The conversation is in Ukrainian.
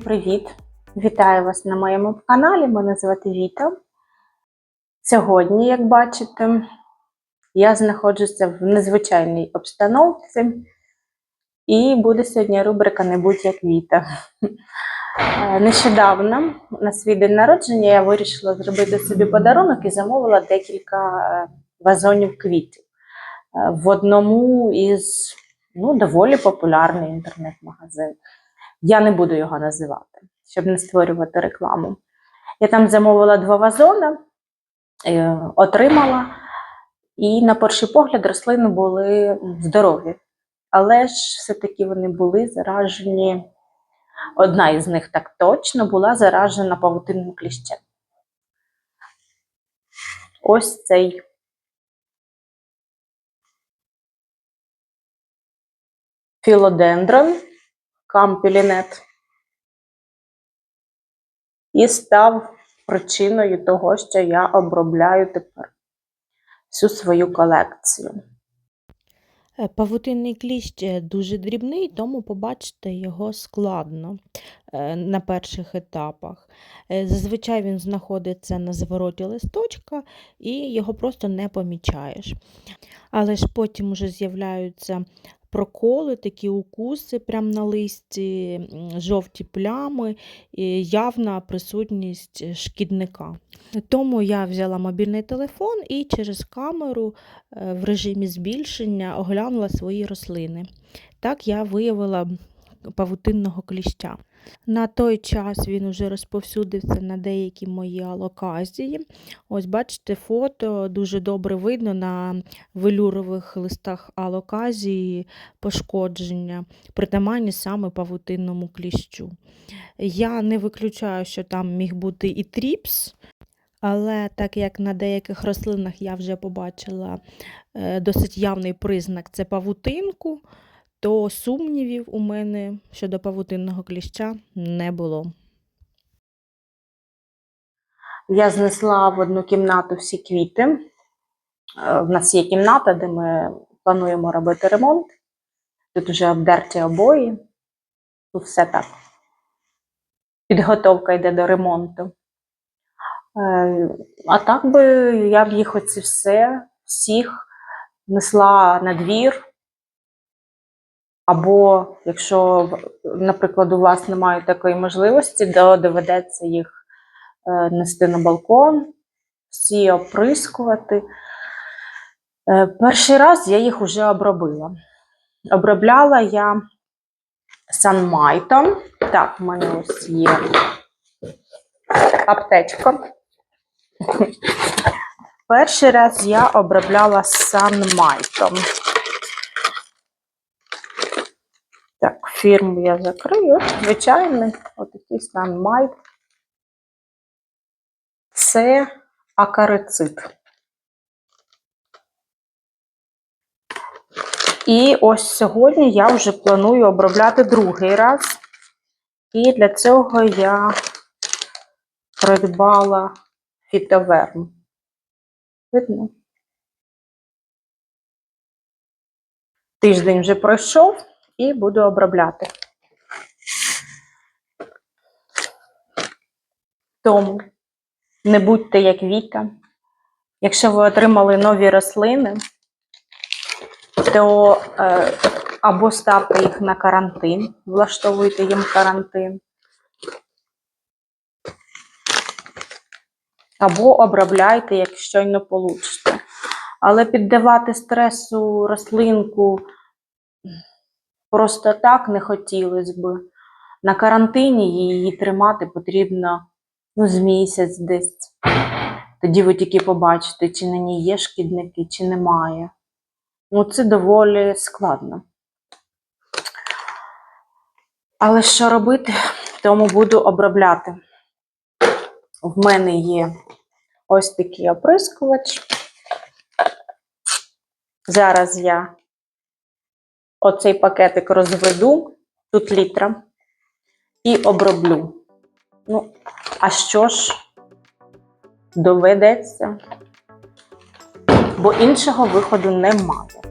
Привіт! Вітаю вас на моєму каналі. Мене звати Віта. Сьогодні, як бачите, я знаходжуся в незвичайній обстановці, і буде сьогодні рубрика Не будь як Віта. Е, Нещодавно на свій день народження я вирішила зробити собі подарунок і замовила декілька е, вазонів квітів е, в одному із ну, доволі популярний інтернет-магазин. Я не буду його називати, щоб не створювати рекламу. Я там замовила два вазони, е, отримала, і на перший погляд рослини були здорові. Але ж все-таки вони були заражені. Одна із них так точно була заражена павутинним кліщем. Ось цей філодендрон кампілінет і став причиною того, що я обробляю тепер всю свою колекцію. Е, Павутинний кліщ е, дуже дрібний, тому побачити його складно е, на перших етапах. Зазвичай він знаходиться на звороті листочка і його просто не помічаєш. Але ж потім уже з'являються проколи, такі укуси прямо на листі, жовті плями, і явна присутність е, шкідника. Тому я взяла мобільний телефон і через камеру е, в режимі збільшення оглянула свої рослини. Так я виявила павутинного кліща. На той час він уже розповсюдився на деякі мої алоказії. Ось бачите, фото дуже добре видно на велюрових листах алоказії пошкодження, притаманні саме павутинному кліщу. Я не виключаю, що там міг бути і тріпс, але так як на деяких рослинах я вже побачила е, досить явний признак це павутинку, то сумнівів у мене щодо павутинного кліща не було. Я знесла в одну кімнату всі квіти. Е, В нас є кімната, де ми плануємо робити ремонт. Тут вже обдерті обої. Тут все так. Підготовка йде до ремонту. Е, А так би я б їх оці все, всіх несла на двір. Або якщо, наприклад, у вас немає такої можливості, то доведеться їх е, нести на балкон, всі оприскувати. Е, Перший раз я їх вже обробила. Обробляла я санмайтом. Так, в мене ось є аптечка. Перший раз я обробляла санмайтом. Так, фірму я закрию. Звичайний, отакий санмайт. Це акарицид. І ось сьогодні я вже планую обробляти другий раз. І для цього я придбала фітоверм. Видно? Тиждень вже пройшов і буду обробляти. Тому не будьте як Віта. Якщо ви отримали нові рослини, то е, або ставте їх на карантин, влаштовуйте їм карантин, або обробляйте, як щойно получите. Але піддавати стресу рослинку просто так не хотілося би. На карантині її тримати потрібно ну, з місяць десь. Тоді ви тільки побачите, чи на ній є шкідники, чи немає. Ну, це доволі складно. Але що робити, тому буду обробляти. В мене є ось такий оприскувач. Зараз я оцей пакетик розведу, тут літра, і оброблю. Ну, а що ж доведеться? Бо іншого виходу немає.